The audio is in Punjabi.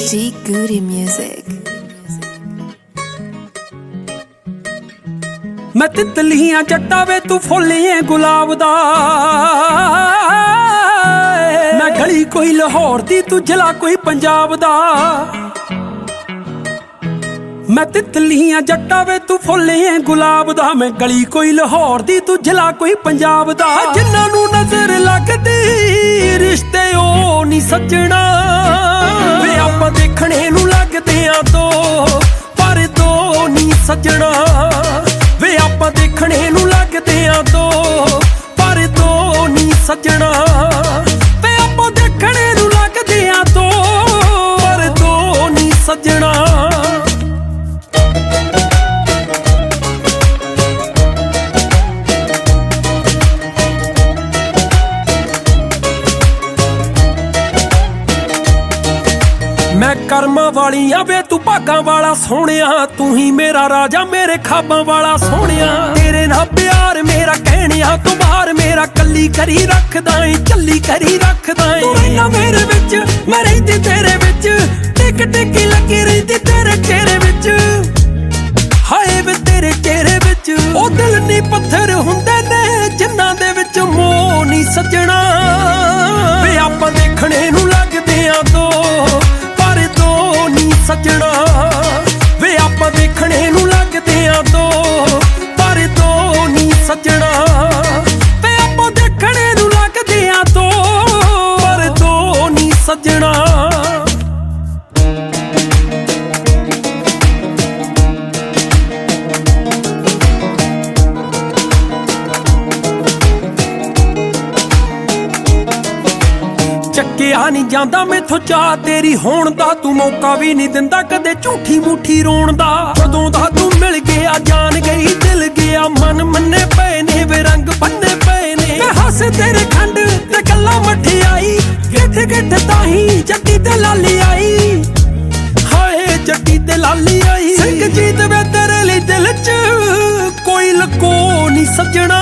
G Goody Music. ਮੈਂ ਤਿਤਲੀਆਂ ਜੱਟਾਂ ਵੇ ਤੂੰ ਫੁੱਲੀਏ ਗੁਲਾਬ ਦਾ। ਮੈਂ ਗਲੀ ਕੋਈ ਲਾਹੌਰ ਦੀ, ਤੂੰ ਜ਼ਿਲ੍ਹਾ ਕੋਈ ਪੰਜਾਬ ਦਾ। ਮੈਂ ਤਿਤਲੀਆਂ ਜੱਟਾਂ ਵੇ ਤੂੰ ਫੁੱਲੀਏ ਗੁਲਾਬ ਦਾ। ਮੈਂ ਗਲੀ ਕੋਈ ਲਾਹੌਰ ਦੀ, ਤੂੰ ਜ਼ਿਲ੍ਹਾ ਕੋਈ ਪੰਜਾਬ ਦਾ। ਜਿਨ੍ਹਾਂ ਨੂੰ ਨਜ਼ਰ ਲੱਗਦੀ, ਰਿਸ਼ਤੇ ਉਹ ਨਹੀਂ ਸੱਜਣਾ। ਆਪਾਂ ਨੂੰ ਲੱਗਦੇ ਆ ਦੋ ਪਰ ਦੋ ਨਹੀਂ ਸੱਜਣਾ। ਵੇ ਆਪਾਂ ਦੇਖਣੇ ਨੂੰ ਲੱਗਦੇ ਆ ਦੋ ਪਰ ਦੋ ਨਹੀਂ ਸੱਜਣਾ। ਮੈਂ ਕਰਮਾਂ ਵਾਲੀਆਂ ਵੇ, ਤੂੰ ਭਾਗਾਂ ਵਾਲਾ ਸੋਹਣਿਆ। ਤੂੰ ਹੀ ਮੇਰਾ ਰਾਜਾ, ਮੇਰੇ ਖਾਬਾਂ ਵਾਲਾ ਸੋਹਣਿਆ। ਤੇਰੇ ਨਾਲ ਪਿਆਰ ਮੇਰਾ ਕਹਿਣਿਆ, ਤੂੰ ਬਾਹਰ ਮੇਰਾ ਕੱਲੀ ਕਰੀ ਰੱਖਦਾ ਏ, ਚੱਲੀ ਕਰੀ ਰੱਖਦਾ ਏ। ਤੂੰ ਰਹਿਣਾ ਮੇਰੇ ਵਿੱਚ, ਮੈਂ ਰਹਿੰਦੀ ਤੇਰੇ ਵਿੱਚ। ਟਿਕ ਟਿਕ ਲੱਗੀ ਰਹਿੰਦੀ ਤੇਰੇ ਚਿਹਰੇ ਵਿੱਚ। ਹਾਏ ਵੇ ਤੇਰੇ ਚਿਹਰੇ ਵਿੱਚ। ਉਹ ਦਿਲ ਨਹੀਂ ਪੱਥਰ ਹੁੰਦੇ ਨੇ, ਜਿਨ੍ਹਾਂ ਦੇ ਵਿੱਚ ਮੋਹ ਨਹੀਂ ਸੱਜਣਾ। ਲੱਗਦੇ ਕਿਹਾ ਨਹੀਂ ਜਾਂਦਾ, ਮੈਥੋਂ ਚਾਹ ਤੇਰੀ ਹੋਣ ਦਾ। ਤੂੰ ਮੌਕਾ ਵੀ ਨਹੀਂ ਦਿੰਦਾ ਕਦੇ ਝੂਠੀ ਮੂਠੀ ਰੋਣ ਦਾ। ਜਦੋਂ ਦਾ ਤੂੰ ਮਿਲ ਗਿਆ, ਜਾਨ ਗਈ, ਦਿਲ ਗਿਆ, ਮਨ ਮੰਨੇ ਪਏ ਨੇ ਵੇ, ਰੰਗ ਬੰਨੇ ਪਏ ਨੇ। ਮੈਂ ਹੱਸ ਤੇਰੇ ਖੰਡ ਤੇ ਗੱਲਾਂ ਮਠਿਆਈ ਕਿੱਥੇ ਕਿੱਥੇ ਤਾਹੀ ਜੱਟੀ ਤੇ ਲਾਲੀ ਆਈ। ਹਾਏ ਜੱਟੀ ਤੇ ਲਾਲੀ ਆਈ। ਸਿੰਘ ਜੀਤ ਵੇ ਤੇਰੇ ਲਈ ਦਿਲ 'ਚ ਕੋਈ ਲਕੋ ਨਹੀਂ ਸੱਜਣਾ।